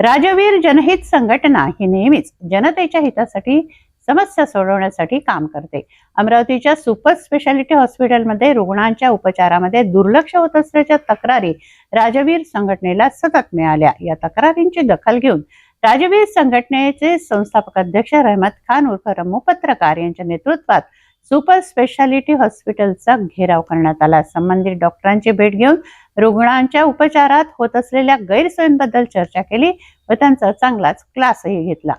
राजवीर जनहित संघटना ही नेहमीच जनतेच्या हितासाठी समस्या सोडवण्यासाठी काम करते. अमरावतीच्या सुपर स्पेशालिटी हॉस्पिटलमध्ये रुग्णांच्या उपचारामध्ये दुर्लक्ष होत असल्याच्या तक्रारी राजवीर संघटनेला सतत मिळाल्या. या तक्रारींची दखल घेऊन राजवीर संघटनेचे संस्थापक अध्यक्ष रहमत खान उर्फ रमू पत्रकार यांच्या नेतृत्वात सुपर स्पेशालिटी हॉस्पिटलचा घेराव करण्यात आला. संबंधित डॉक्टरांची भेट घेऊन रुग्णांच्या उपचारात होत असलेल्या गैरसोयींबद्दल चर्चा केली व त्यांचा चांगलाच क्लासही घेतला.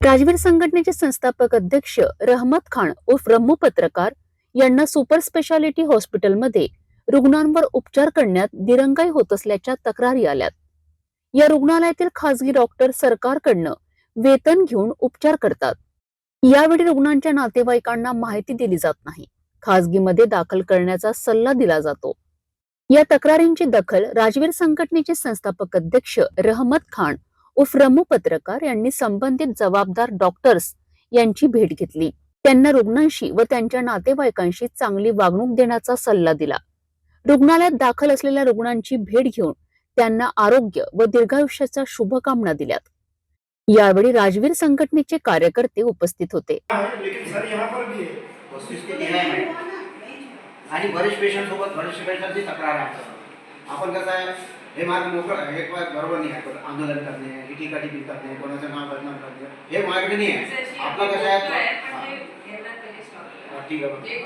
राजवीर संघटनेचे संस्थापक अध्यक्ष रहमत खान उर्फ रम्मू पत्रकार यांना सुपर स्पेशालिटी हॉस्पिटलमध्ये रुग्णांवर उपचार करण्यात दिरंगाई होत असल्याच्या तक्रारी आल्यात. या रुग्णालयातील खासगी डॉक्टर सरकारकडनं वेतन घेऊन उपचार करतात. यावेळी रुग्णांच्या नातेवाईकांना माहिती दिली जात नाही. खाजगीमध्ये दाखल करण्याचा सल्ला दिला जातो. या तक्रारींची दखल राजवीर संघटनेचे संस्थापक अध्यक्ष रहमत खान उर्फ रमू पत्रकार यांनी संबंधित जबाबदार डॉक्टर्स यांची भेट घेतली. त्यांना रुग्णांशी व त्यांच्या नातेवाईकांशी चांगली वागणूक देण्याचा सल्ला दिला. रुग्णालयात दाखल असलेल्या रुग्णांची भेट घेऊन त्यांना आरोग्य व दीर्घायुष्याच्या शुभकामना दिल्यात. यावेळी राजवीर संघटनेचे कार्यकर्ते उपस्थित होते. लेकिन सर है वस्तुस्थिती आहे मॅडम. आणि बरेच पेशंट सोबत बरेच पेशंटची तक्रार आहे. आपण कसं आहे हे मार्ग मोकळं हे बरोबर नाही आहे. आंदोलन करणे इटीकाटी करणे कोणाचं नाव बदनाम करणे हे माझ्याकडे नाही आहे. आपलं कसं आहे हा, ठीक आहे एक